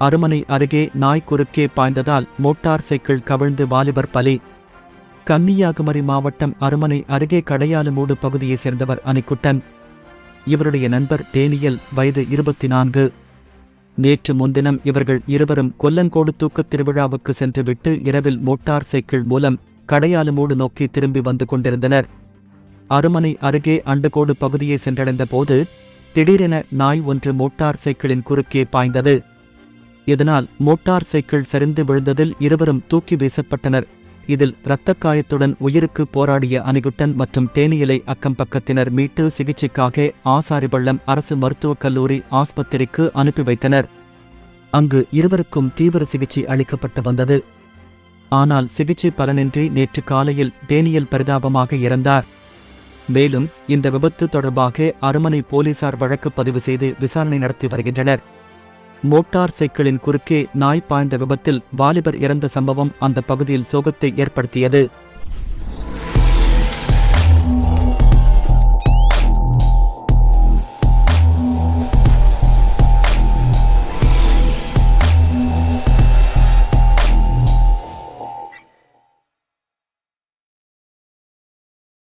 அருமனை அருகே நாய் குறுக்கே பாய்ந்ததால் மோட்டார் சைக்கிள் கவிழ்ந்து வாலிபர் பலி. கன்னியாகுமரி மாவட்டம் அருமனை அருகே கடையாலுமூடு பகுதியைச் சேர்ந்தவர் அனிக்குட்டன் இவருடைய நண்பர் டேனியல் வயது இருபத்தி நான்கு நேற்று முன்தினம் இவர்கள் இருவரும் கொல்லங்கோடு தூக்கத் திருவிழாவுக்கு சென்றுவிட்டு இரவில் மோட்டார் சைக்கிள் மூலம் கடையாலுமூடு நோக்கி திரும்பி வந்து கொண்டிருந்தனர். அருமனை அருகே அண்டுகோடு பகுதியை சென்றடைந்த போது திடீரென நாய் ஒன்று மோட்டார் சைக்கிளின் குறுக்கே பாய்ந்தது. இதனால் மோட்டார் சைக்கிள் சரிந்து விழுந்ததில் இருவரும் தூக்கி வீசப்பட்டனர். இதில் இரத்த காயத்துடன் உயிருக்கு போராடிய அணிகுட்டன் மற்றும் தேனியலை அக்கம் பக்கத்தினர் மீட்டு சிகிச்சைக்காக ஆசாரிபள்ளம் அரசு மருத்துவக் கல்லூரி ஆஸ்பத்திரிக்கு அனுப்பி வைத்தனர். அங்கு இருவருக்கும் தீவிர சிகிச்சை அளிக்கப்பட்டு வந்தது. ஆனால் சிகிச்சை பலனின்றி நேற்று காலையில் டேனியல் பரிதாபமாக இறந்தார். மேலும் இந்த விபத்து தொடர்பாக அருமனை போலீசார் வழக்கு பதிவு செய்து விசாரணை நடத்தி வருகின்றனர். மோட்டார் சைக்கிளின் குறுக்கே நாய் பாய்ந்த விபத்தில் வாலிபர் இறந்த சம்பவம் அந்த பகுதியில் சோகத்தை ஏற்படுத்தியது.